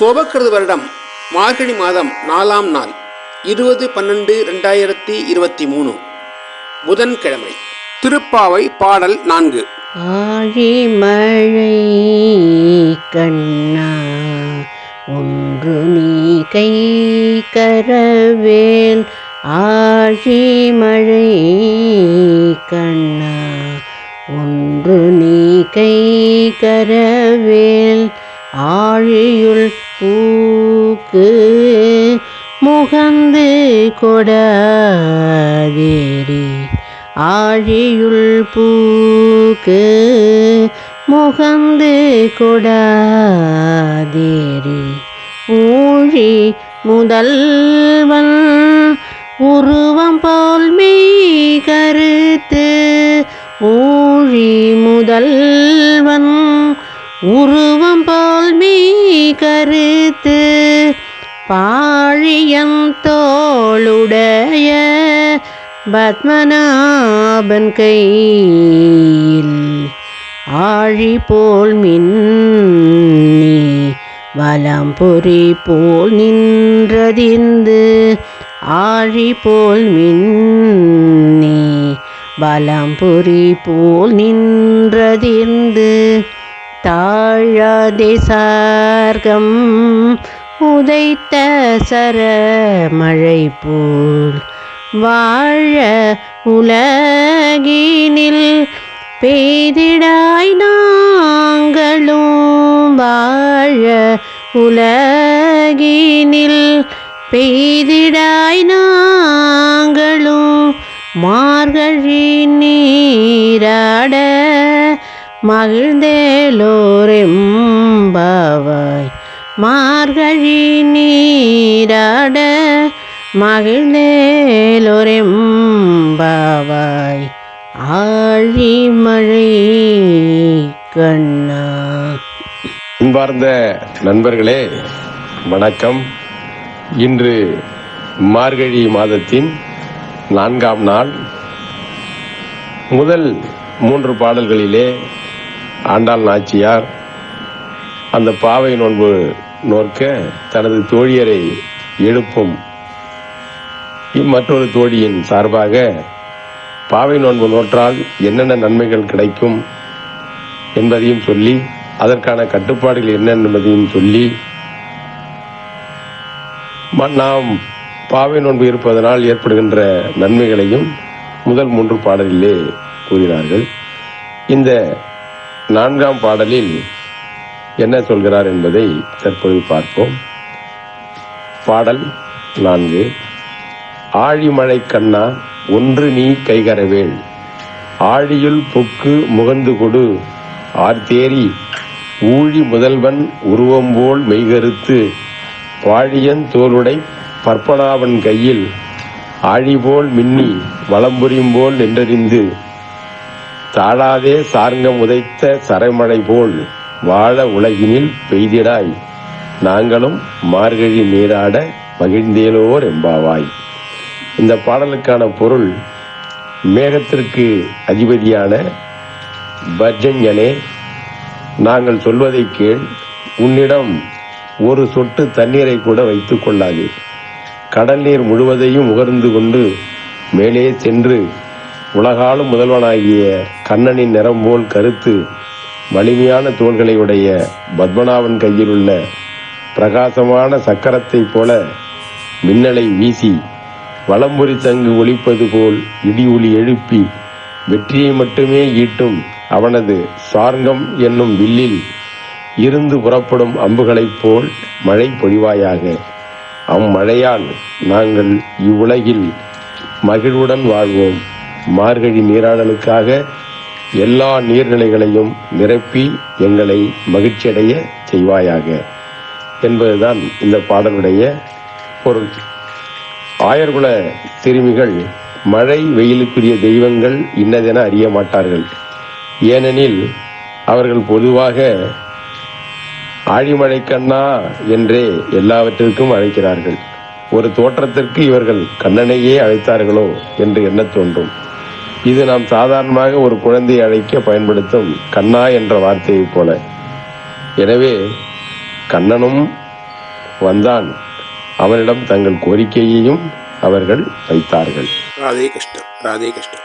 சோபக்கிருது வருடம் மார்கழி மாதம் நாலாம் நாள் இருபது பன்னெண்டு ரெண்டாயிரத்தி இருபத்தி மூணு. புதன்கிழமை. திருப்பாவை பாடல் நான்கு. ஆழிமழை கண்ணா ஒன்று நீ கை கரவேல். ஆழிமழை கண்ணா ஒன்று நீ கை கரவேல். ஆழியுள் பூக்கு முகந்து கொடாதேரி. ஆழியுள் பூக்கு முகந்து கொடாதேரி. ஊழி முதல்வன் உருவம் போல் மெய் கருத்து ஊழி முதல்வன் உருவம் போல் மீ கருத்து பாழியம் தோளுடைய பத்மநாபன் கையில் ஆழி போல் மின்னி வலம் பொறி போல் நின்றதிந்து ஆழி போல் மின்னி வலம் பொறி போல் நின்றதிந்து தாழாதே சார்கம் உதைத்த சர மழை போல் வாழ உலகினில் பெய்திடாய் நாங்களும் வாழ உலகினில் பெய்திடாய் நாங்களும் மார்கழி நீராட மகிழ்ந்தேலோரெம்பாவாய் மார்கழி நீராட மகிழ்ந்தேலோரெம்பாவாய் ஆழிமழை கண்ணா. அன்பார்ந்த நண்பர்களே வணக்கம். இன்று மார்கழி மாதத்தின் நான்காம் நாள். முதல் மூன்று பாடல்களிலே ஆண்டாள் நாச்சியார் அந்த பாவை நோன்பு நோற்க தனது தோழியரை எழுப்பும். மற்றொரு தோழியின் சார்பாக பாவை நோன்பு நோற்றால் என்னென்ன நன்மைகள் கிடைக்கும் என்பதையும் சொல்லி அதற்கான கட்டுப்பாடுகள் என்ன என்பதையும் சொல்லி நாம் பாவை நோன்பு இருப்பதனால் ஏற்படுகின்ற நன்மைகளையும் முதல் மூன்று பாடலிலே கூறினார்கள். இந்த நான்காம் பாடலில் என்ன சொல்கிறார் என்பதை தற்பொழுது பார்ப்போம். பாடல் நான்கு. ஆழிமழை கண்ணா ஒன்று நீ கைகரவேள். ஆழியுள் பொக்கு முகந்து கொடு. ஆர்த்தேரி ஊழி முதல்வன் உருவம்போல் மெய்கருத்து. பாழியன் தோளுடை பற்பனாவன் கையில். ஆழிபோல் மின்னி வலம்புரியும் போல் நின்றறிந்து. தாழாதே சார்ங்கம் உதைத்த சரமழை போல் வாழ உலகினில் பெய்திடாய். நாங்களும் மார்கழி நீராட மகிழ்ந்தேலோர் எம்பாவாய் இந்த பாடலுக்கான பொருள் மேகத்திற்கு அதிபதியான பர்ஜஞ்சனே நாங்கள் சொல்வதை கேள் உன்னிடம் ஒரு சொட்டு தண்ணீரை கூட வைத்துக் கொள்ளாதே. கடல் நீர் முழுவதையும் உகர்ந்து கொண்டு மேலே சென்று உலகாலும் முதல்வனாகிய கண்ணனின் நிறம் போல் கருத்து வலிமையான தோள்களை உடைய பத்மநாபன் கையில் உள்ள பிரகாசமான சக்கரத்தைப் போல மின்னலை வீசி வலம்புரி சங்கு ஒலிப்பது போல் இடி ஒளி எழுப்பி வெற்றியை மட்டுமே ஈட்டும் அவனது சார்கம் என்னும் வில்லில் இருந்து புறப்படும் அம்புகளைப் போல் மழை பொழிவாயாக. அம்மழையால் நாங்கள் இவ்வுலகில் மகிழ்வுடன் வாழ்வோம். மார்கழி நீராடலுக்காக எல்லா நீர்நிலைகளையும் நிரப்பி எங்களை மகிழ்ச்சியடைய செய்வாயாக என்பதுதான் இந்த பாடலுடைய பொருள். ஆயர்குல திருமிகள் மழை வெயிலுக்குரிய தெய்வங்கள் இன்னதென அறிய மாட்டார்கள். ஏனெனில் அவர்கள் பொதுவாக ஆழிமழை கண்ணா என்றே எல்லாவற்றிற்கும் அழைக்கிறார்கள். ஒரு தோற்றத்திற்கு இவர்கள் கண்ணனையே அழைத்தார்களோ என்று எண்ணத் தோன்றும். இது நாம் சாதாரணமாக ஒரு குழந்தையை அழைக்க பயன்படுத்தும் கண்ணா என்ற வார்த்தையைப் போல. எனவே கண்ணனும் வந்தான். அவனிடம் தங்கள் கோரிக்கையையும் அவர்கள் வைத்தார்கள். ராதே கிருஷ்ணா ராதே கிருஷ்ணா.